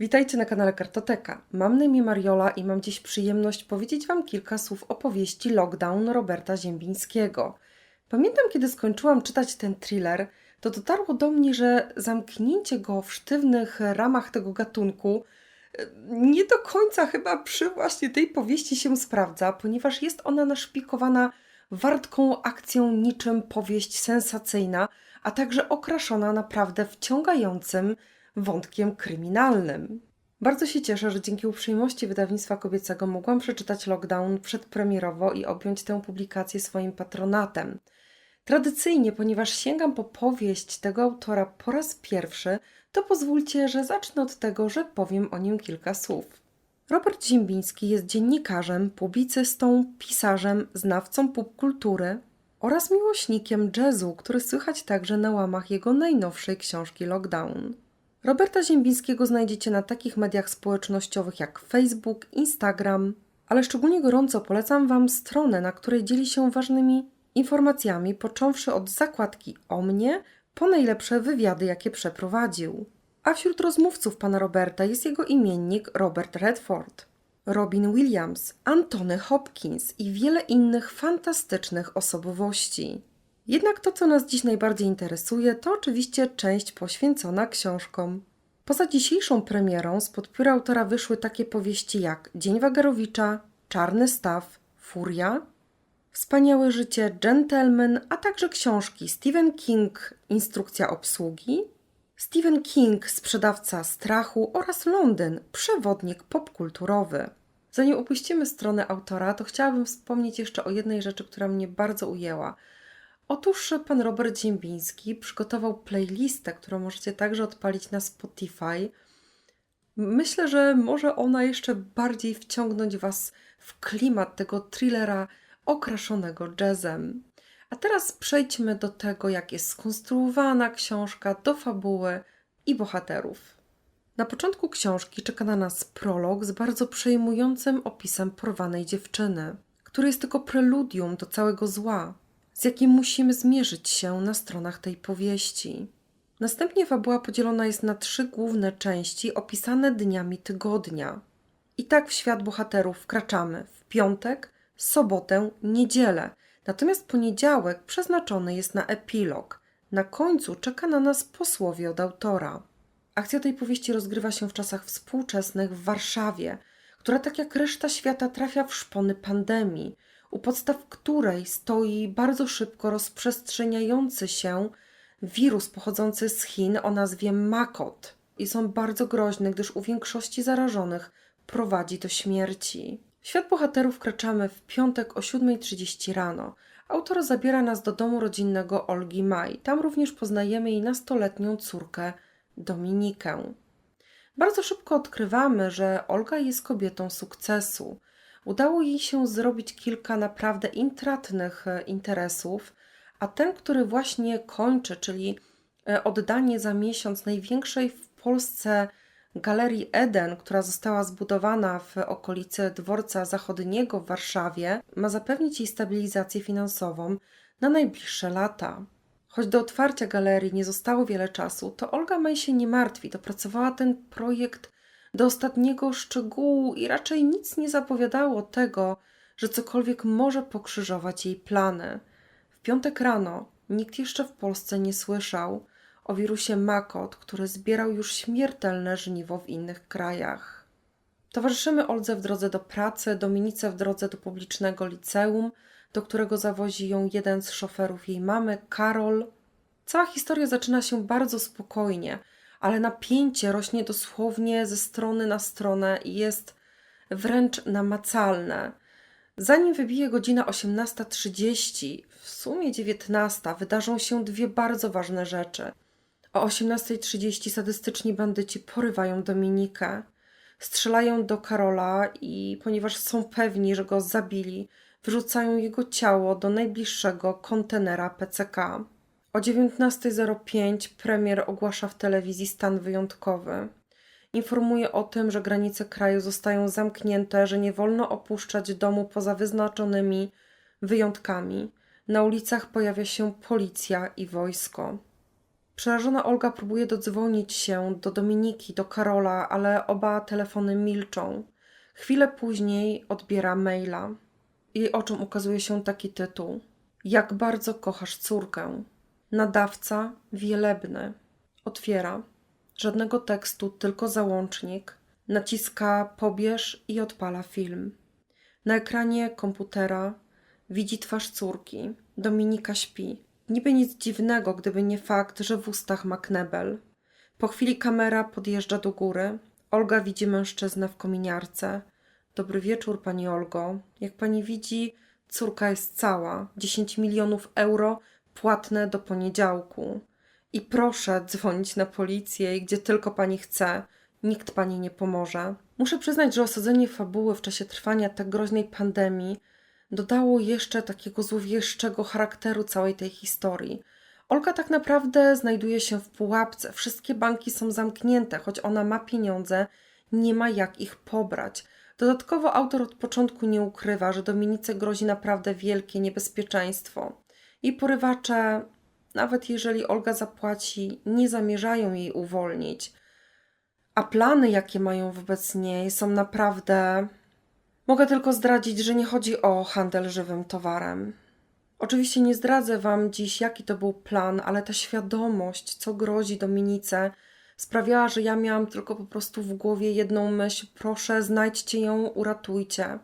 Witajcie na kanale Kartoteka. Mam na imię Mariola i mam dziś przyjemność powiedzieć Wam kilka słów o powieści Lockdown Roberta Ziembińskiego. Pamiętam, kiedy skończyłam czytać ten thriller, to dotarło do mnie, że zamknięcie go w sztywnych ramach tego gatunku e, nie do końca chyba przy właśnie tej powieści się sprawdza, ponieważ jest ona naszpikowana wartką akcją niczym powieść sensacyjna, a także okraszona naprawdę wciągającym wątkiem kryminalnym. Bardzo się cieszę, że dzięki uprzejmości wydawnictwa kobiecego mogłam przeczytać Lockdown przedpremierowo i objąć tę publikację swoim patronatem. Tradycyjnie, ponieważ sięgam po powieść tego autora po raz pierwszy, to pozwólcie, że zacznę od tego, że powiem o nim kilka słów. Robert Ziembiński jest dziennikarzem, publicystą, pisarzem, znawcą popkultury oraz miłośnikiem jazzu, który słychać także na łamach jego najnowszej książki Lockdown. Roberta Ziembińskiego znajdziecie na takich mediach społecznościowych jak Facebook, Instagram, ale szczególnie gorąco polecam Wam stronę, na której dzieli się ważnymi informacjami, począwszy od zakładki o mnie, po najlepsze wywiady, jakie przeprowadził. A wśród rozmówców pana Roberta jest jego imiennik Robert Redford, Robin Williams, Antony Hopkins i wiele innych fantastycznych osobowości. Jednak to, co nas dziś najbardziej interesuje, to oczywiście część poświęcona książkom. Poza dzisiejszą premierą spod pióra autora wyszły takie powieści jak Dzień Wagarowicza, Czarny Staw, Furia, Wspaniałe życie, Gentleman, a także książki Stephen King, Instrukcja obsługi, Stephen King, Sprzedawca strachu oraz Londyn, Przewodnik popkulturowy. Zanim opuścimy stronę autora, to chciałabym wspomnieć jeszcze o jednej rzeczy, która mnie bardzo ujęła. Otóż pan Robert Ziembiński przygotował playlistę, którą możecie także odpalić na Spotify. Myślę, że może ona jeszcze bardziej wciągnąć Was w klimat tego thrillera okraszonego jazzem. A teraz przejdźmy do tego, jak jest skonstruowana książka, do fabuły i bohaterów. Na początku książki czeka na nas prolog z bardzo przejmującym opisem porwanej dziewczyny, który jest tylko preludium do całego zła, z jakim musimy zmierzyć się na stronach tej powieści. Następnie fabuła podzielona jest na trzy główne części opisane dniami tygodnia. I tak w świat bohaterów wkraczamy w piątek, sobotę, niedzielę. Natomiast poniedziałek przeznaczony jest na epilog. Na końcu czeka na nas posłowie od autora. Akcja tej powieści rozgrywa się w czasach współczesnych w Warszawie, która tak jak reszta świata trafia w szpony pandemii, u podstaw której stoi bardzo szybko rozprzestrzeniający się wirus pochodzący z Chin o nazwie makot i są bardzo groźne, gdyż u większości zarażonych prowadzi do śmierci. W świat bohaterów wkraczamy w piątek o 7.30 rano. Autor zabiera nas do domu rodzinnego Olgi Maj. Tam również poznajemy jej nastoletnią córkę Dominikę. Bardzo szybko odkrywamy, że Olga jest kobietą sukcesu. Udało jej się zrobić kilka naprawdę intratnych e, interesów, a ten, który właśnie kończy, czyli e, oddanie za miesiąc największej w Polsce Galerii Eden, która została zbudowana w okolicy dworca zachodniego w Warszawie, ma zapewnić jej stabilizację finansową na najbliższe lata. Choć do otwarcia galerii nie zostało wiele czasu, to Olga Maj się nie martwi. Dopracowała ten projekt do ostatniego szczegółu i raczej nic nie zapowiadało tego, że cokolwiek może pokrzyżować jej plany. W piątek rano nikt jeszcze w Polsce nie słyszał o wirusie Makot, który zbierał już śmiertelne żniwo w innych krajach. Towarzyszymy Oldze w drodze do pracy, Dominice w drodze do publicznego liceum, do którego zawozi ją jeden z szoferów jej mamy, Karol. Cała historia zaczyna się bardzo spokojnie, ale napięcie rośnie dosłownie ze strony na stronę i jest wręcz namacalne. Zanim wybije godzina 18.30, w sumie 19, wydarzą się dwie bardzo ważne rzeczy. O 18.30 sadystyczni bandyci porywają Dominikę. Strzelają do Karola i ponieważ są pewni, że go zabili, wyrzucają jego ciało do najbliższego kontenera PCK. O 19.05 premier ogłasza w telewizji stan wyjątkowy. Informuje o tym, że granice kraju zostają zamknięte, że nie wolno opuszczać domu poza wyznaczonymi wyjątkami. Na ulicach pojawia się policja i wojsko. Przerażona Olga próbuje dodzwonić się do Dominiki, do Karola, ale oba telefony milczą. Chwilę później odbiera maila. Jej oczom ukazuje się taki tytuł: Jak bardzo kochasz córkę. Nadawca wielebny. Otwiera. Żadnego tekstu, tylko załącznik. Naciska pobierz i odpala film. Na ekranie komputera widzi twarz córki. Dominika śpi. Niby nic dziwnego, gdyby nie fakt, że w ustach ma knebel. Po chwili kamera podjeżdża do góry. Olga widzi mężczyznę w kominiarce. Dobry wieczór, pani Olgo. Jak pani widzi, córka jest cała. 10 milionów euro płatne do poniedziałku. I proszę dzwonić na policję i gdzie tylko pani chce. Nikt pani nie pomoże. Muszę przyznać, że osadzenie fabuły w czasie trwania tak groźnej pandemii dodało jeszcze takiego złowieszczego charakteru całej tej historii. Olga tak naprawdę znajduje się w pułapce. Wszystkie banki są zamknięte, choć ona ma pieniądze, nie ma jak ich pobrać. Dodatkowo autor od początku nie ukrywa, że Dominice grozi naprawdę wielkie niebezpieczeństwo. I porywacze, nawet jeżeli Olga zapłaci, nie zamierzają jej uwolnić. A plany, jakie mają wobec niej, są naprawdę. Mogę tylko zdradzić, że nie chodzi o handel żywym towarem. Oczywiście nie zdradzę Wam dziś, jaki to był plan, ale ta świadomość, co grozi Dominice, sprawiała, że ja miałam tylko po prostu w głowie jedną myśl: proszę, znajdźcie ją, uratujcie.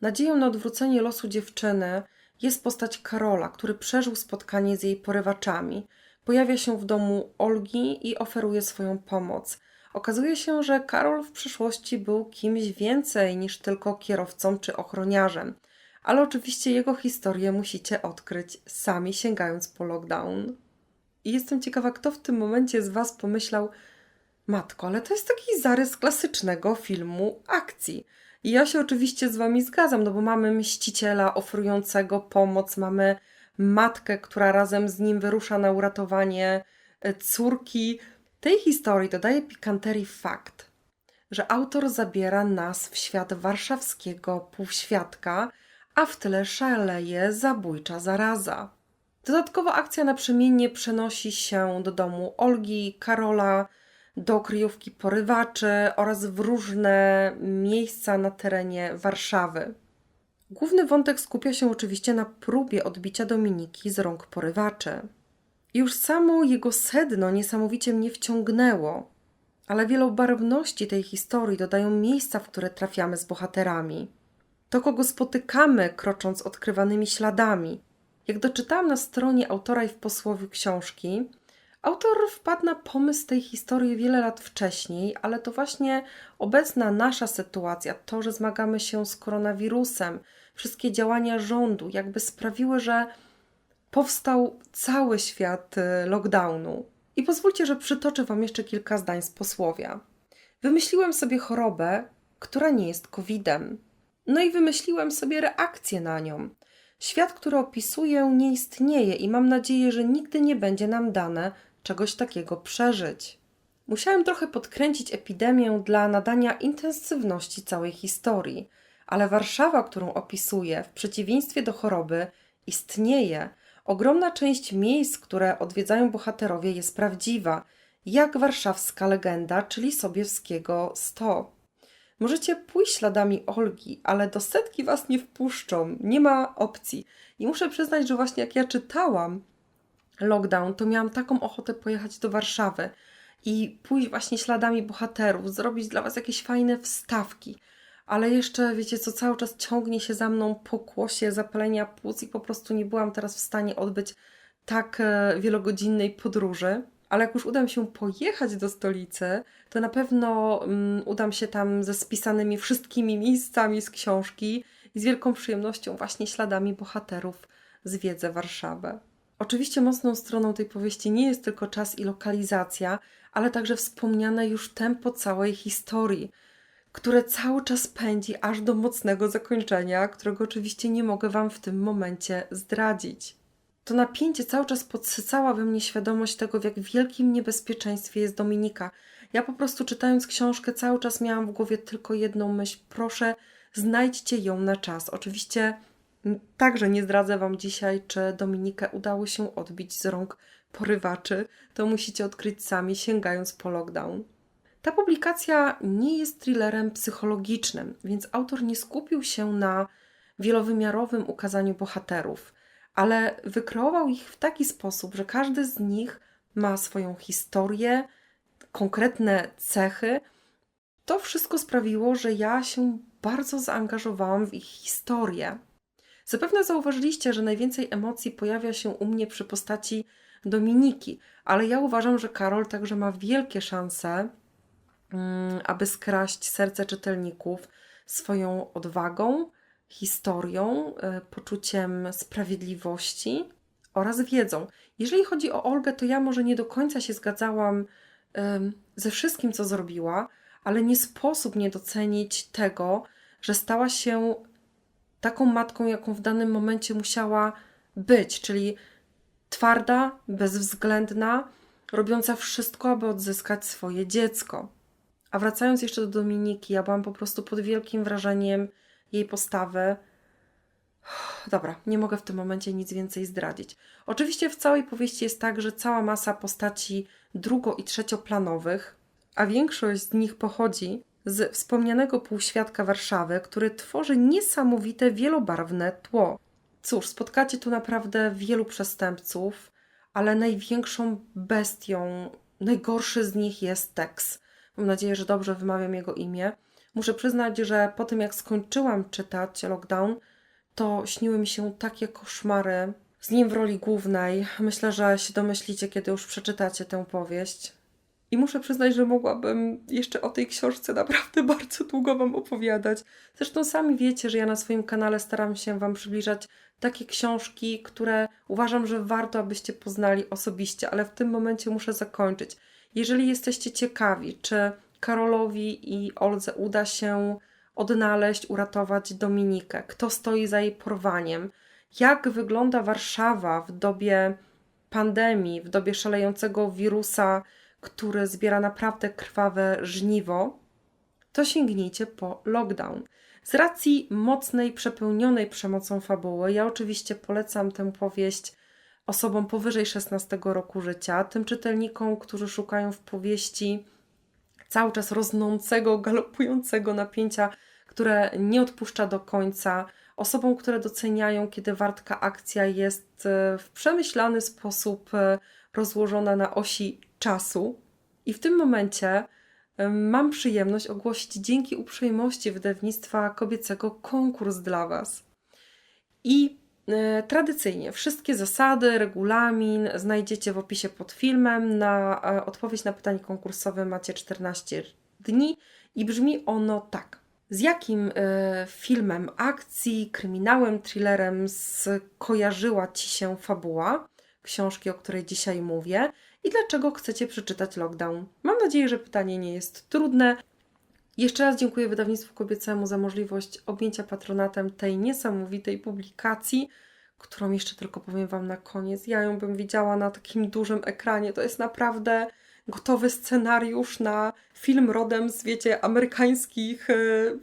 Nadzieją na odwrócenie losu dziewczyny jest postać Karola, który przeżył spotkanie z jej porywaczami. Pojawia się w domu Olgi i oferuje swoją pomoc. Okazuje się, że Karol w przyszłości był kimś więcej niż tylko kierowcą czy ochroniarzem. Ale oczywiście jego historię musicie odkryć sami sięgając po lockdown. I jestem ciekawa, kto w tym momencie z Was pomyślał: Matko, ale to jest taki zarys klasycznego filmu akcji. I ja się oczywiście z Wami zgadzam, no bo mamy mściciela oferującego pomoc, mamy matkę, która razem z nim wyrusza na uratowanie e, córki. Tej historii dodaje pikanterii fakt, że autor zabiera nas w świat warszawskiego półświadka, a w tle szaleje zabójcza zaraza. Dodatkowo akcja naprzemiennie przenosi się do domu Olgi, Karola, do kryjówki porywaczy oraz w różne miejsca na terenie Warszawy. Główny wątek skupia się oczywiście na próbie odbicia Dominiki z rąk porywaczy. Już samo jego sedno niesamowicie mnie wciągnęło, ale wielobarwności tej historii dodają miejsca, w które trafiamy z bohaterami. To, kogo spotykamy, krocząc odkrywanymi śladami. Jak doczytałam na stronie autora i w posłowiu książki, autor wpadł na pomysł tej historii wiele lat wcześniej, ale to właśnie obecna nasza sytuacja, to, że zmagamy się z koronawirusem, wszystkie działania rządu, jakby sprawiły, że powstał cały świat y, lockdownu. I pozwólcie, że przytoczę Wam jeszcze kilka zdań z posłowia. Wymyśliłem sobie chorobę, która nie jest COVID-em. No i wymyśliłem sobie reakcję na nią. Świat, który opisuję, nie istnieje i mam nadzieję, że nigdy nie będzie nam dane czegoś takiego przeżyć. Musiałem trochę podkręcić epidemię dla nadania intensywności całej historii, ale Warszawa, którą opisuję, w przeciwieństwie do choroby, istnieje. Ogromna część miejsc, które odwiedzają bohaterowie, jest prawdziwa, jak warszawska legenda, czyli Sobiewskiego 100. Możecie pójść śladami Olgi, ale do setki was nie wpuszczą, nie ma opcji. I muszę przyznać, że właśnie jak ja czytałam lockdown, to miałam taką ochotę pojechać do Warszawy i pójść właśnie śladami bohaterów, zrobić dla was jakieś fajne wstawki. Ale jeszcze, wiecie co, cały czas ciągnie się za mną pokłosie zapalenia płuc i po prostu nie byłam teraz w stanie odbyć tak e, wielogodzinnej podróży. Ale jak już uda mi się pojechać do stolicy, to na pewno um, udam się tam ze spisanymi wszystkimi miejscami z książki i z wielką przyjemnością właśnie śladami bohaterów zwiedzę Warszawę. Oczywiście mocną stroną tej powieści nie jest tylko czas i lokalizacja, ale także wspomniane już tempo całej historii, które cały czas pędzi aż do mocnego zakończenia, którego oczywiście nie mogę Wam w tym momencie zdradzić. To napięcie cały czas podsycała we mnie świadomość tego, w jak wielkim niebezpieczeństwie jest Dominika. Ja po prostu czytając książkę cały czas miałam w głowie tylko jedną myśl: proszę, znajdźcie ją na czas. Oczywiście Także nie zdradzę Wam dzisiaj, czy Dominikę udało się odbić z rąk porywaczy. To musicie odkryć sami, sięgając po lockdown. Ta publikacja nie jest thrillerem psychologicznym, więc autor nie skupił się na wielowymiarowym ukazaniu bohaterów, ale wykreował ich w taki sposób, że każdy z nich ma swoją historię, konkretne cechy. To wszystko sprawiło, że ja się bardzo zaangażowałam w ich historię. Zapewne zauważyliście, że najwięcej emocji pojawia się u mnie przy postaci Dominiki, ale ja uważam, że Karol także ma wielkie szanse, mm, aby skraść serce czytelników swoją odwagą, historią, y, poczuciem sprawiedliwości oraz wiedzą. Jeżeli chodzi o Olgę, to ja może nie do końca się zgadzałam ze wszystkim, co zrobiła, ale nie sposób nie docenić tego, że stała się taką matką, jaką w danym momencie musiała być, czyli twarda, bezwzględna, robiąca wszystko, aby odzyskać swoje dziecko. A wracając jeszcze do Dominiki, ja byłam po prostu pod wielkim wrażeniem jej postawy. Dobra, nie mogę w tym momencie nic więcej zdradzić. Oczywiście w całej powieści jest tak, że cała masa postaci drugo- i trzecioplanowych, a większość z nich pochodzi z wspomnianego półświadka Warszawy, który tworzy niesamowite, wielobarwne tło. Cóż, spotkacie tu naprawdę wielu przestępców, ale największą bestią, najgorszy z nich jest Tex. Mam nadzieję, że dobrze wymawiam jego imię. Muszę przyznać, że po tym jak skończyłam czytać Lockdown, to śniły mi się takie koszmary z nim w roli głównej. Myślę, że się domyślicie, kiedy już przeczytacie tę powieść. I muszę przyznać, że mogłabym jeszcze o tej książce naprawdę bardzo długo Wam opowiadać. Zresztą sami wiecie, że ja na swoim kanale staram się Wam przybliżać takie książki, które uważam, że warto, abyście poznali osobiście, ale w tym momencie muszę zakończyć. Jeżeli jesteście ciekawi, czy Karolowi i Oldze uda się odnaleźć, uratować Dominikę, kto stoi za jej porwaniem, jak wygląda Warszawa w dobie pandemii, w dobie szalejącego wirusa, który zbiera naprawdę krwawe żniwo, to sięgnijcie po lockdown. Z racji mocnej, przepełnionej przemocą fabuły, ja oczywiście polecam tę powieść osobom powyżej 16 roku życia, tym czytelnikom, którzy szukają w powieści cały czas rosnącego, galopującego napięcia, które nie odpuszcza do końca, osobom, które doceniają, kiedy wartka akcja jest e, w przemyślany sposób e, rozłożona na osi czasu. I w tym momencie mam przyjemność ogłosić dzięki uprzejmości wydawnictwa kobiecego konkurs dla Was. I e, tradycyjnie wszystkie zasady, regulamin znajdziecie w opisie pod filmem. Na e, odpowiedź na pytanie konkursowe macie 14 dni i brzmi ono tak. Z jakim e, filmem, akcji, kryminałem, thrillerem skojarzyła Ci się fabuła książki, o której dzisiaj mówię i dlaczego chcecie przeczytać Lockdown? Mam nadzieję, że pytanie nie jest trudne. Jeszcze raz dziękuję wydawnictwu kobiecemu za możliwość objęcia patronatem tej niesamowitej publikacji, którą jeszcze tylko powiem Wam na koniec. Ja ją bym widziała na takim dużym ekranie. To jest naprawdę gotowy scenariusz na film rodem z, wiecie, amerykańskich e,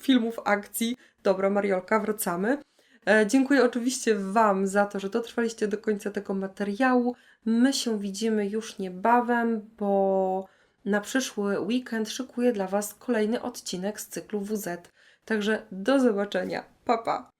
filmów akcji. Dobra, Mariolka, wracamy. E, dziękuję oczywiście Wam za to, że dotrwaliście do końca tego materiału. My się widzimy już niebawem, bo na przyszły weekend szykuję dla Was kolejny odcinek z cyklu WZ. Także do zobaczenia. Pa, pa.